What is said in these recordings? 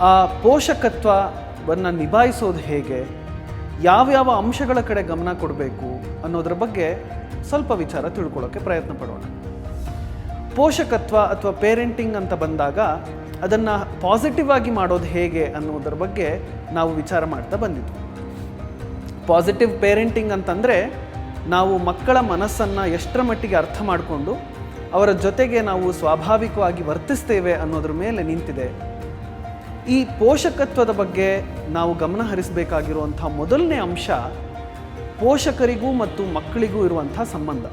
ಆ ಪೋಷಕತ್ವವನ್ನು ನಿಭಾಯಿಸೋದು ಹೇಗೆ? ಯಾವ್ಯಾವ ಅಂಶಗಳ ಕಡೆ ಗಮನ ಕೊಡಬೇಕು ಅನ್ನೋದ್ರ ಬಗ್ಗೆ ಸ್ವಲ್ಪ ವಿಚಾರ ತಿಳ್ಕೊಳ್ಳೋಕ್ಕೆ ಪ್ರಯತ್ನ ಪಡೋಣ. ಪೋಷಕತ್ವ ಅಥವಾ ಪೇರೆಂಟಿಂಗ್ ಅಂತ ಬಂದಾಗ ಅದನ್ನು ಪಾಸಿಟಿವ್ ಆಗಿ ಮಾಡೋದು ಹೇಗೆ ಅನ್ನೋದ್ರ ಬಗ್ಗೆ ನಾವು ವಿಚಾರ ಮಾಡ್ತಾ ಬಂದಿದ್ವಿ ಪಾಸಿಟಿವ್ ಪೇರೆಂಟಿಂಗ್ ಅಂತಂದರೆ ನಾವು ಮಕ್ಕಳ ಮನಸ್ಸನ್ನು ಎಷ್ಟರ ಮಟ್ಟಿಗೆ ಅರ್ಥ ಮಾಡಿಕೊಂಡು ಅವರ ಜೊತೆಗೆ ನಾವು ಸ್ವಾಭಾವಿಕವಾಗಿ ವರ್ತಿಸ್ತೇವೆ ಅನ್ನೋದ್ರ ಮೇಲೆ ನಿಂತಿದೆ ಈ ಪೋಷಕತ್ವದ ಬಗ್ಗೆ ನಾವು ಗಮನ ಹರಿಸಬೇಕಾಗಿರುವಂಥ ಮೊದಲನೇ ಅಂಶ ಪೋಷಕರಿಗೂ ಮತ್ತು ಮಕ್ಕಳಿಗೂ ಇರುವಂಥ ಸಂಬಂಧ.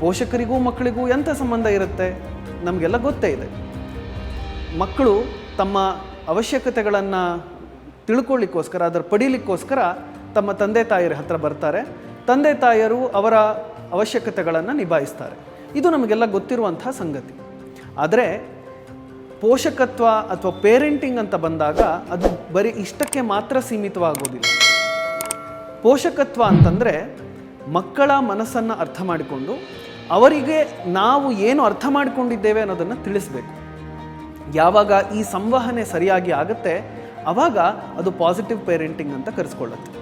ಪೋಷಕರಿಗೂ ಮಕ್ಕಳಿಗೂ ಎಂಥ ಸಂಬಂಧ ಇರುತ್ತೆ? ನಮಗೆಲ್ಲ ಗೊತ್ತೇ ಇದೆ. ಮಕ್ಕಳು ತಮ್ಮ ಅವಶ್ಯಕತೆಗಳನ್ನು ತಿಳ್ಕೊಳ್ಳಿಕ್ಕೋಸ್ಕರ, ಅದರ ಪಡೀಲಿಕ್ಕೋಸ್ಕರ ತಮ್ಮ ತಂದೆ ತಾಯಿಯರ ಹತ್ರ ಬರ್ತಾರೆ. ತಂದೆ ತಾಯಿಯರು ಅವರ ಅವಶ್ಯಕತೆಗಳನ್ನು ನಿಭಾಯಿಸ್ತಾರೆ. ಇದು ನಮಗೆಲ್ಲ ಗೊತ್ತಿರುವಂಥ ಸಂಗತಿ. ಆದರೆ ಪೋಷಕತ್ವ ಅಥವಾ ಪೇರೆಂಟಿಂಗ್ ಅಂತ ಬಂದಾಗ ಅದು ಬರೀ ಇಷ್ಟಕ್ಕೆ ಮಾತ್ರ ಸೀಮಿತವಾಗೋದಿಲ್ಲ. ಪೋಷಕತ್ವ ಅಂತಂದರೆ ಮಕ್ಕಳ ಮನಸ್ಸನ್ನು ಅರ್ಥ ಮಾಡಿಕೊಂಡು ಅವರಿಗೆ ನಾವು ಏನು ಅರ್ಥ ಮಾಡಿಕೊಂಡಿದ್ದೇವೆ ಅನ್ನೋದನ್ನು ತಿಳಿಸ್ಬೇಕು. ಯಾವಾಗ ಈ ಸಂವಹನೆ ಸರಿಯಾಗಿ ಆಗುತ್ತೆ ಆವಾಗ ಅದು ಪಾಸಿಟಿವ್ ಪೇರೆಂಟಿಂಗ್ ಅಂತ ಕರೆಸ್ಕೊಳ್ಳುತ್ತೆ.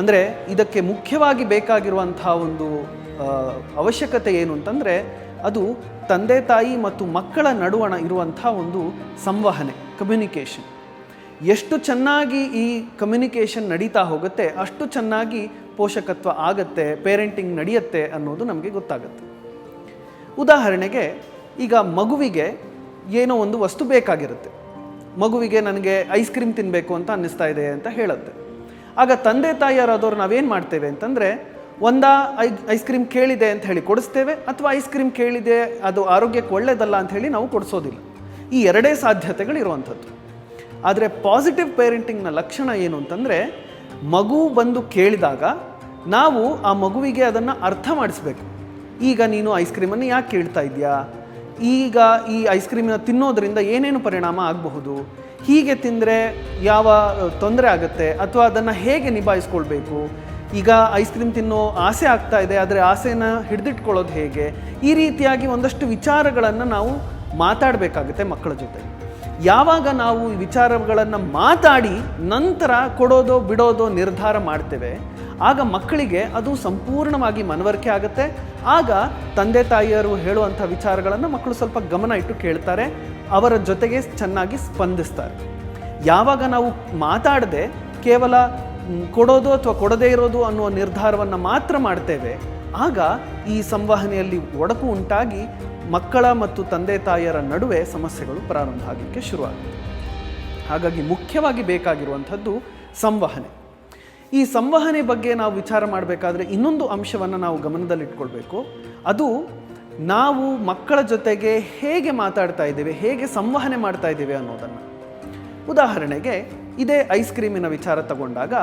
ಅಂದರೆ ಇದಕ್ಕೆ ಮುಖ್ಯವಾಗಿ ಬೇಕಾಗಿರುವಂಥ ಒಂದು ಅವಶ್ಯಕತೆ ಏನು ಅಂತಂದರೆ ಅದು ತಂದೆ ತಾಯಿ ಮತ್ತು ಮಕ್ಕಳ ನಡುವಣ ಇರುವಂಥ ಒಂದು ಸಂವಹನೆ ಕಮ್ಯುನಿಕೇಷನ್ ಎಷ್ಟು ಚೆನ್ನಾಗಿ ಈ ಕಮ್ಯುನಿಕೇಷನ್ ನಡೀತಾ ಹೋಗುತ್ತೆ, ಅಷ್ಟು ಚೆನ್ನಾಗಿ ಪೋಷಕತ್ವ ಆಗತ್ತೆ ಪೇರೆಂಟಿಂಗ್ ನಡೆಯುತ್ತೆ ಅನ್ನೋದು ನಮಗೆ ಗೊತ್ತಾಗುತ್ತೆ. ಉದಾಹರಣೆಗೆ, ಈಗ ಮಗುವಿಗೆ ಏನೋ ಒಂದು ವಸ್ತು ಬೇಕಾಗಿರುತ್ತೆ. ಮಗುವಿಗೆ ನನಗೆ ಐಸ್ ಕ್ರೀಮ್ ತಿನ್ನಬೇಕು ಅಂತ ಅನ್ನಿಸ್ತಾ ಇದೆ ಅಂತ ಹೇಳುತ್ತೆ. ಆಗ ತಂದೆ ತಾಯಿಯರಾದವ್ರು ನಾವೇನು ಮಾಡ್ತೇವೆ ಅಂತಂದರೆ ಒಂದ ಐಸ್ ಕ್ರೀಮ್ ಕೇಳಿದೆ ಅಂತ ಹೇಳಿ ಕೊಡಿಸ್ತೇವೆ ಅಥವಾ ಐಸ್ ಕ್ರೀಮ್ ಕೇಳಿದೆ ಅದು ಆರೋಗ್ಯಕ್ಕೆ ಒಳ್ಳೆಯದಲ್ಲ ಅಂತ ಹೇಳಿ ನಾವು ಕೊಡಿಸೋದಿಲ್ಲ. ಈ ಎರಡೇ ಸಾಧ್ಯತೆಗಳು ಇರುವಂಥದ್ದು. ಆದರೆ ಪಾಸಿಟಿವ್ ಪೇರೆಂಟಿಂಗ್ನ ಲಕ್ಷಣ ಏನು ಅಂತಂದರೆ, ಮಗು ಬಂದು ಕೇಳಿದಾಗ ನಾವು ಆ ಮಗುವಿಗೆ ಅದನ್ನು ಅರ್ಥ ಮಾಡಿಸ್ಬೇಕು. ಈಗ ನೀನು ಐಸ್ ಕ್ರೀಮನ್ನು ಯಾಕೆ ಕೇಳ್ತಾ ಇದೆಯಾ ಈಗ ಈ ಐಸ್ ಕ್ರೀಮನ್ನ ತಿನ್ನೋದರಿಂದ ಏನೇನು ಪರಿಣಾಮ ಆಗಬಹುದು? ಹೀಗೆ ತಿಂದರೆ ಯಾವ ತೊಂದರೆ ಆಗುತ್ತೆ? ಅಥವಾ ಅದನ್ನು ಹೇಗೆ ನಿಭಾಯಿಸ್ಕೊಳ್ಬೇಕು? ಈಗ ಐಸ್ ಕ್ರೀಮ್ ತಿನ್ನೋ ಆಸೆ ಆಗ್ತಾ ಇದೆ, ಆದರೆ ಆಸೆನ ಹಿಡಿದಿಟ್ಕೊಳ್ಳೋದು ಹೇಗೆ? ಈ ರೀತಿಯಾಗಿ ಒಂದಷ್ಟು ವಿಚಾರಗಳನ್ನು ನಾವು ಮಾತಾಡಬೇಕಾಗುತ್ತೆ ಮಕ್ಕಳ ಜೊತೆ. ಯಾವಾಗ ನಾವು ಈ ವಿಚಾರಗಳನ್ನು ಮಾತಾಡಿ ನಂತರ ಕೊಡೋದೋ ಬಿಡೋದೋ ನಿರ್ಧಾರ ಮಾಡ್ತೇವೆ, ಆಗ ಮಕ್ಕಳಿಗೆ ಅದು ಸಂಪೂರ್ಣವಾಗಿ ಮನವರಿಕೆ ಆಗುತ್ತೆ. ಆಗ ತಂದೆ ತಾಯಿಯರು ಹೇಳುವಂಥ ವಿಚಾರಗಳನ್ನು ಮಕ್ಕಳು ಸ್ವಲ್ಪ ಗಮನ ಇಟ್ಟು ಕೇಳ್ತಾರೆ, ಅವರ ಜೊತೆಗೆ ಚೆನ್ನಾಗಿ ಸ್ಪಂದಿಸ್ತಾರೆ. ಯಾವಾಗ ನಾವು ಮಾತಾಡದೆ ಕೇವಲ ಕೊಡೋದು ಅಥವಾ ಕೊಡದೇ ಇರೋದು ಅನ್ನುವ ನಿರ್ಧಾರವನ್ನು ಮಾತ್ರ ಮಾಡ್ತೇವೆ. ಆಗ ಈ ಸಂವಹನೆಯಲ್ಲಿ ಒಡಕು ಉಂಟಾಗಿ ಮಕ್ಕಳ ಮತ್ತು ತಂದೆ ತಾಯಿಯರ ನಡುವೆ ಸಮಸ್ಯೆಗಳು ಪ್ರಾರಂಭ ಆಗಲಿಕ್ಕೆ ಶುರುವಾಗುತ್ತೆ ಹಾಗಾಗಿ ಮುಖ್ಯವಾಗಿ ಬೇಕಾಗಿರುವಂಥದ್ದು ಸಂವಹನೆ. ಈ ಸಂವಹನೆ ಬಗ್ಗೆ ನಾವು ವಿಚಾರ ಮಾಡಬೇಕಾದ್ರೆ ಇನ್ನೊಂದು ಅಂಶವನ್ನು ನಾವು ಗಮನದಲ್ಲಿಟ್ಕೊಳ್ಬೇಕು. ಅದು ನಾವು ಮಕ್ಕಳ ಜೊತೆಗೆ ಹೇಗೆ ಮಾತಾಡ್ತಾ ಇದ್ದೇವೆ, ಹೇಗೆ ಸಂವಹನೆ ಮಾಡ್ತಾ ಇದ್ದೇವೆ ಅನ್ನೋದನ್ನು. ಉದಾಹರಣೆಗೆ ಇದೇ ಐಸ್ ಕ್ರೀಮಿನ ವಿಚಾರ ತಗೊಂಡಾಗ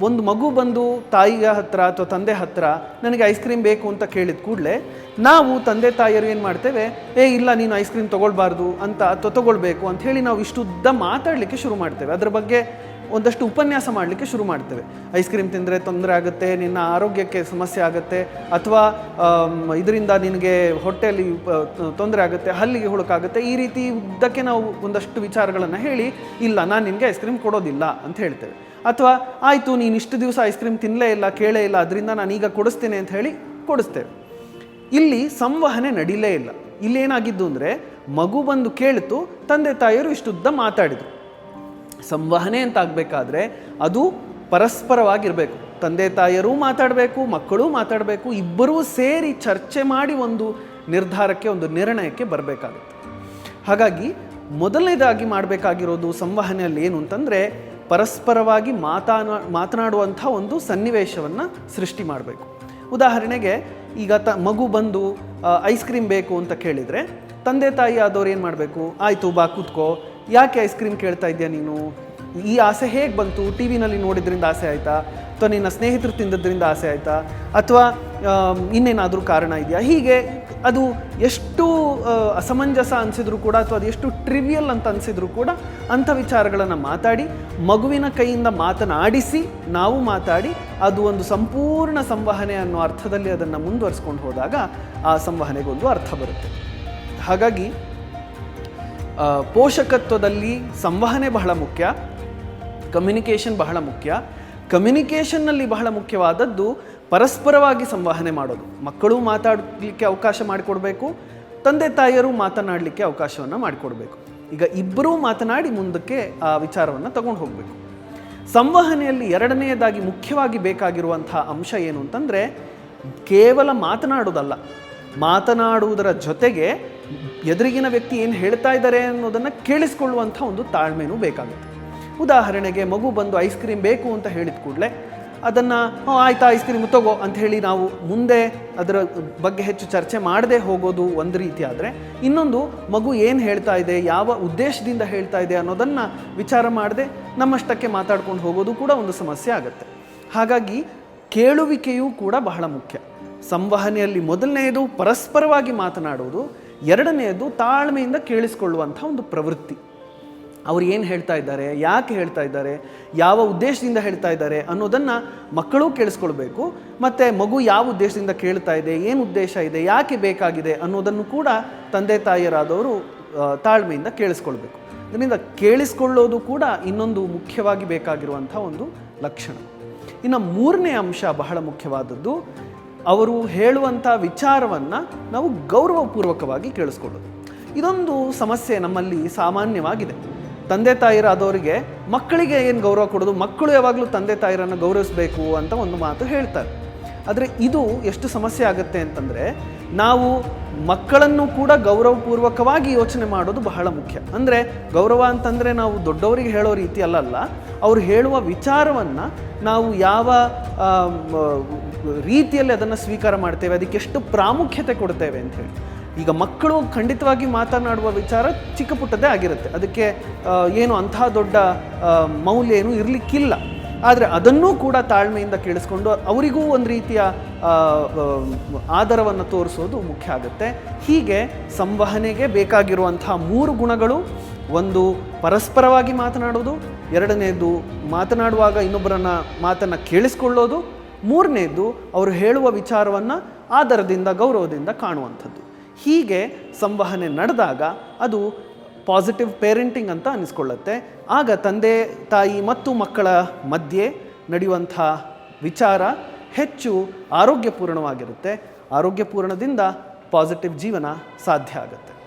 ಒಂದು ಮಗು ಬಂದು ತಾಯಿಯ ಹತ್ರ ಅಥವಾ ತಂದೆ ಹತ್ರ ನನಗೆ ಐಸ್ ಕ್ರೀಮ್ ಬೇಕು ಅಂತ ಕೇಳಿದ ಕೂಡಲೇ, ನಾವು ತಂದೆ ತಾಯಿಯರು ಏನು ಮಾಡ್ತೇವೆ, ಏ, ಇಲ್ಲ, ನೀನು ಐಸ್ ಕ್ರೀಮ್ ತೊಗೊಳ್ಬಾರ್ದು ಅಂತ, ಅಥವಾ ತೊಗೊಳ್ಬೇಕು ಅಂತ ಹೇಳಿ ನಾವು ಇಷ್ಟುದ್ದ ಮಾತಾಡಲಿಕ್ಕೆ ಶುರು ಮಾಡ್ತೇವೆ. ಅದರ ಬಗ್ಗೆ ಒಂದಷ್ಟು ಉಪನ್ಯಾಸ ಮಾಡಲಿಕ್ಕೆ ಶುರು ಮಾಡ್ತೇವೆ. ಐಸ್ ಕ್ರೀಮ್ ತಿಂದರೆ ತೊಂದರೆ ಆಗುತ್ತೆ, ನಿನ್ನ ಆರೋಗ್ಯಕ್ಕೆ ಸಮಸ್ಯೆ ಆಗುತ್ತೆ, ಅಥವಾ ಇದರಿಂದ ನಿನಗೆ ಹೊಟ್ಟೆಯಲ್ಲಿ ತೊಂದರೆ ಆಗುತ್ತೆ, ಹಲ್ಲಿಗೆ ಹುಳುಕಾಗುತ್ತೆ, ಈ ರೀತಿ ಉದ್ದಕ್ಕೆ ನಾವು ಒಂದಷ್ಟು ವಿಚಾರಗಳನ್ನು ಹೇಳಿ, ಇಲ್ಲ, ನಾನು ನಿನಗೆ ಐಸ್ ಕ್ರೀಮ್ ಕೊಡೋದಿಲ್ಲ ಅಂತ ಹೇಳ್ತೇವೆ. ಅಥವಾ, ಆಯಿತು, ನೀನು ಇಷ್ಟು ದಿವಸ ಐಸ್ ಕ್ರೀಮ್ ತಿನ್ನಲೇ ಇಲ್ಲ, ಕೇಳೇ ಇಲ್ಲ, ಅದರಿಂದ ನಾನು ಈಗ ಕೊಡಿಸ್ತೇನೆ ಅಂತ ಹೇಳಿ ಕೊಡಿಸ್ತೇವೆ. ಇಲ್ಲಿ ಸಂವಹನೆ ನಡೀಲೇ ಇಲ್ಲ. ಇಲ್ಲೇನಾಗಿದ್ದು ಅಂದರೆ ಮಗು ಬಂದು ಕೇಳಿತು, ತಂದೆ ತಾಯಿಯರು ಇಷ್ಟುದ್ದ ಮಾತಾಡಿದರು. ಸಂವಹನೆ ಅಂತ ಆಗಬೇಕಾದ್ರೆ ಅದು ಪರಸ್ಪರವಾಗಿರಬೇಕು. ತಂದೆ ತಾಯಿಯರೂ ಮಾತಾಡಬೇಕು, ಮಕ್ಕಳೂ ಮಾತಾಡಬೇಕು, ಇಬ್ಬರೂ ಸೇರಿ ಚರ್ಚೆ ಮಾಡಿ ಒಂದು ನಿರ್ಧಾರಕ್ಕೆ, ಒಂದು ನಿರ್ಣಯಕ್ಕೆ ಬರಬೇಕಾಗುತ್ತೆ. ಹಾಗಾಗಿ ಮೊದಲನೇದಾಗಿ ಮಾಡಬೇಕಾಗಿರೋದು ಸಂವಹನೆಯಲ್ಲಿ ಏನು ಅಂತಂದರೆ ಪರಸ್ಪರವಾಗಿ ಮಾತಾ ಮಾತನಾಡುವಂಥ ಒಂದು ಸನ್ನಿವೇಶವನ್ನು ಸೃಷ್ಟಿ ಮಾಡಬೇಕು. ಉದಾಹರಣೆಗೆ ಈಗ ತ, ಮಗು ಬಂದು ಐಸ್ ಕ್ರೀಮ್ ಬೇಕು ಅಂತ ಕೇಳಿದರೆ ತಂದೆ ತಾಯಿ ಆದವ್ರು ಏನು ಮಾಡಬೇಕು? ಆಯಿತು ಬಾ ಕೂತ್ಕೋ ಯಾಕೆ ಐಸ್ ಕ್ರೀಮ್ ಕೇಳ್ತಾ ಇದೆಯಾ ನೀನು? ಈ ಆಸೆ ಹೇಗೆ ಬಂತು? ಟಿ ವಿನಲ್ಲಿ ನೋಡಿದ್ರಿಂದ ಆಸೆ ಆಯಿತಾ? ಅಥವಾ ನಿನ್ನ ಸ್ನೇಹಿತರು ತಿಂದದ್ರಿಂದ ಆಸೆ ಆಯಿತಾ? ಅಥವಾ ಇನ್ನೇನಾದರೂ ಕಾರಣ ಇದೆಯಾ? ಹೀಗೆ ಅದು ಎಷ್ಟು ಅಸಮಂಜಸ ಅನಿಸಿದ್ರು ಕೂಡ ಅಥವಾ ಅದು ಎಷ್ಟು ಟ್ರಿವಿಯಲ್ ಅಂತ ಅನಿಸಿದ್ರು ಕೂಡ ಅಂಥ ವಿಚಾರಗಳನ್ನು ಮಾತಾಡಿ, ಮಗುವಿನ ಕೈಯಿಂದ ಮಾತನಾಡಿಸಿ, ನಾವು ಮಾತಾಡಿ, ಅದು ಒಂದು ಸಂಪೂರ್ಣ ಸಂವಹನೆ ಅನ್ನೋ ಅರ್ಥದಲ್ಲಿ ಅದನ್ನು ಮುಂದುವರಿಸ್ಕೊಂಡು ಹೋದಾಗ ಆ ಸಂವಹನೆಗೊಂದು ಅರ್ಥ ಬರುತ್ತೆ. ಹಾಗಾಗಿ ಪೋಷಕತ್ವದಲ್ಲಿ ಸಂವಹನೆ ಬಹಳ ಮುಖ್ಯ ಕಮ್ಯುನಿಕೇಷನ್ ಬಹಳ ಮುಖ್ಯ. ಕಮ್ಯುನಿಕೇಷನ್ನಲ್ಲಿ ಬಹಳ ಮುಖ್ಯವಾದದ್ದು ಪರಸ್ಪರವಾಗಿ ಸಂವಹನೆ ಮಾಡೋದು. ಮಕ್ಕಳು ಮಾತಾಡಲಿಕ್ಕೆ ಅವಕಾಶ ಮಾಡಿಕೊಡ್ಬೇಕು, ತಂದೆ ತಾಯಿಯರು ಮಾತನಾಡಲಿಕ್ಕೆ ಅವಕಾಶವನ್ನು ಮಾಡಿಕೊಡ್ಬೇಕು. ಈಗ ಇಬ್ಬರೂ ಮಾತನಾಡಿ ಮುಂದಕ್ಕೆ ಆ ವಿಚಾರವನ್ನು ತಗೊಂಡು ಹೋಗಬೇಕು. ಸಂವಹನೆಯಲ್ಲಿ ಎರಡನೆಯದಾಗಿ ಮುಖ್ಯವಾಗಿ ಬೇಕಾಗಿರುವಂತಹ ಅಂಶ ಏನು ಅಂತಂದರೆ, ಕೇವಲ ಮಾತನಾಡುವುದಲ್ಲ. ಮಾತನಾಡುವುದರ ಜೊತೆಗೆ ಎದುರಿಗಿನ ವ್ಯಕ್ತಿ ಏನು ಹೇಳ್ತಾ ಇದ್ದಾರೆ ಅನ್ನೋದನ್ನು ಕೇಳಿಸ್ಕೊಳ್ಳುವಂಥ ಒಂದು ತಾಳ್ಮೆನೂ ಬೇಕಾಗುತ್ತೆ. ಉದಾಹರಣೆಗೆ ಮಗು ಬಂದು ಐಸ್ ಕ್ರೀಮ್ ಬೇಕು ಅಂತ ಹೇಳಿದ ಕೂಡಲೇ ಅದನ್ನು ಆಯ್ತಾ ಐಸ್ ಕ್ರೀಮ್ ತಗೋ ಅಂತ ಹೇಳಿ ನಾವು ಮುಂದೆ ಅದರ ಬಗ್ಗೆ ಹೆಚ್ಚು ಚರ್ಚೆ ಮಾಡದೆ ಹೋಗೋದು ಒಂದು ರೀತಿ ಆದರೆ, ಇನ್ನೊಂದು ಮಗು ಏನು ಹೇಳ್ತಾ ಇದೆ, ಯಾವ ಉದ್ದೇಶದಿಂದ ಹೇಳ್ತಾ ಇದೆ ಅನ್ನೋದನ್ನು ವಿಚಾರ ಮಾಡದೆ ನಮ್ಮಷ್ಟಕ್ಕೆ ಮಾತಾಡ್ಕೊಂಡು ಹೋಗೋದು ಕೂಡ ಒಂದು ಸಮಸ್ಯೆ ಆಗುತ್ತೆ. ಹಾಗಾಗಿ ಕೇಳುವಿಕೆಯೂ ಕೂಡ ಬಹಳ ಮುಖ್ಯ. ಸಂವಹನೆಯಲ್ಲಿ ಮೊದಲನೆಯದು ಪರಸ್ಪರವಾಗಿ ಮಾತನಾಡುವುದು ಎರಡನೆಯದು ತಾಳ್ಮೆಯಿಂದ ಕೇಳಿಸ್ಕೊಳ್ಳುವಂಥ ಒಂದು ಪ್ರವೃತ್ತಿ. ಅವ್ರು ಏನು ಹೇಳ್ತಾ ಇದ್ದಾರೆ, ಯಾಕೆ ಹೇಳ್ತಾ ಇದ್ದಾರೆ, ಯಾವ ಉದ್ದೇಶದಿಂದ ಹೇಳ್ತಾ ಇದ್ದಾರೆ ಅನ್ನೋದನ್ನು ಮಕ್ಕಳು ಕೇಳಿಸ್ಕೊಳ್ಬೇಕು, ಮತ್ತು ಮಗು ಯಾವ ಉದ್ದೇಶದಿಂದ ಕೇಳ್ತಾ ಇದೆ, ಏನು ಉದ್ದೇಶ ಇದೆ, ಯಾಕೆ ಬೇಕಾಗಿದೆ ಅನ್ನೋದನ್ನು ಕೂಡ ತಂದೆ ತಾಯಿಯರಾದವರು ತಾಳ್ಮೆಯಿಂದ ಕೇಳಿಸ್ಕೊಳ್ಬೇಕು. ಇದರಿಂದ ಕೇಳಿಸ್ಕೊಳ್ಳೋದು ಕೂಡ ಇನ್ನೊಂದು ಮುಖ್ಯವಾಗಿ ಬೇಕಾಗಿರುವಂಥ ಒಂದು ಲಕ್ಷಣ. ಇನ್ನು ಮೂರನೇ ಅಂಶ ಬಹಳ ಮುಖ್ಯವಾದದ್ದು ಅವರು ಹೇಳುವಂಥ ವಿಚಾರವನ್ನು ನಾವು ಗೌರವಪೂರ್ವಕವಾಗಿ ಕೇಳಿಸ್ಕೊಳ್ಳೋದು. ಇದೊಂದು ಸಮಸ್ಯೆ ನಮ್ಮಲ್ಲಿ ಸಾಮಾನ್ಯವಾಗಿದೆ. ತಂದೆ ತಾಯಿರಾದವರಿಗೆ ಮಕ್ಕಳಿಗೆ ಏನು ಗೌರವ ಕೊಡೋದು? ಮಕ್ಕಳು ಯಾವಾಗಲೂ ತಂದೆ ತಾಯಿರನ್ನು ಗೌರವಿಸಬೇಕು ಅಂತ ಒಂದು ಮಾತು ಹೇಳ್ತಾರೆ. ಆದರೆ ಇದು ಎಷ್ಟು ಸಮಸ್ಯೆ ಆಗುತ್ತೆ ಅಂತಂದರೆ ನಾವು ಮಕ್ಕಳನ್ನು ಕೂಡ ಗೌರವಪೂರ್ವಕವಾಗಿ ಯೋಚನೆ ಮಾಡೋದು ಬಹಳ ಮುಖ್ಯ. ಅಂದರೆ ಗೌರವ ಅಂತಂದರೆ ನಾವು ದೊಡ್ಡವರಿಗೆ ಹೇಳೋ ರೀತಿ ಅಲ್ಲಲ್ಲ, ಅವರು ಹೇಳುವ ವಿಚಾರವನ್ನು ನಾವು ಯಾವ ರೀತಿಯಲ್ಲಿ ಅದನ್ನು ಸ್ವೀಕಾರ ಮಾಡ್ತೇವೆ, ಅದಕ್ಕೆ ಎಷ್ಟು ಪ್ರಾಮುಖ್ಯತೆ ಕೊಡ್ತೇವೆ ಹೇಳಿ. ಈಗ ಮಕ್ಕಳು ಖಂಡಿತವಾಗಿ ಮಾತನಾಡುವ ವಿಚಾರ ಚಿಕ್ಕ ಪುಟ್ಟದೇ ಆಗಿರುತ್ತೆ. ಅದಕ್ಕೆ ಏನು ಅಂಥ ದೊಡ್ಡ ಮೌಲ್ಯ ಏನು ಇರಲಿಕ್ಕಿಲ್ಲ. ಆದರೆ ಅದನ್ನೂ ಕೂಡ ತಾಳ್ಮೆಯಿಂದ ಕೇಳಿಸ್ಕೊಂಡು ಅವರಿಗೂ ಒಂದು ರೀತಿಯ ಆ, ಆ, ಆದರವನ್ನು ತೋರಿಸೋದು ಮುಖ್ಯ ಆಗುತ್ತೆ. ಹೀಗೆ ಸಂವಹನೆಗೆ ಬೇಕಾಗಿರುವಂತಹ ಮೂರು ಗುಣಗಳು ಒಂದು ಪರಸ್ಪರವಾಗಿ ಮಾತನಾಡೋದು ಎರಡನೇದು ಮಾತನಾಡುವಾಗ ಇನ್ನೊಬ್ಬರನ್ನ ಮಾತನ್ನು ಕೇಳಿಸ್ಕೊಳ್ಳೋದು ಮೂರನೇದು ಅವರು ಹೇಳುವ ವಿಚಾರವನ್ನು ಆದರದಿಂದ ಗೌರವದಿಂದ ಕಾಣುವಂಥದ್ದು. ಹೀಗೆ ಸಂವಹನೆ ನಡೆದಾಗ ಅದು ಪಾಸಿಟಿವ್ ಪೇರೆಂಟಿಂಗ್ ಅಂತ ಅನಿಸ್ಕೊಳ್ಳುತ್ತೆ. ಆಗ ತಂದೆ ತಾಯಿ ಮತ್ತು ಮಕ್ಕಳ ಮಧ್ಯೆ ನಡೆಯುವಂಥ ವಿಚಾರ ಹೆಚ್ಚು ಆರೋಗ್ಯಪೂರ್ಣವಾಗಿರುತ್ತೆ. ಆರೋಗ್ಯಪೂರ್ಣದಿಂದ ಪಾಸಿಟಿವ್ ಜೀವನ ಸಾಧ್ಯ ಆಗುತ್ತೆ.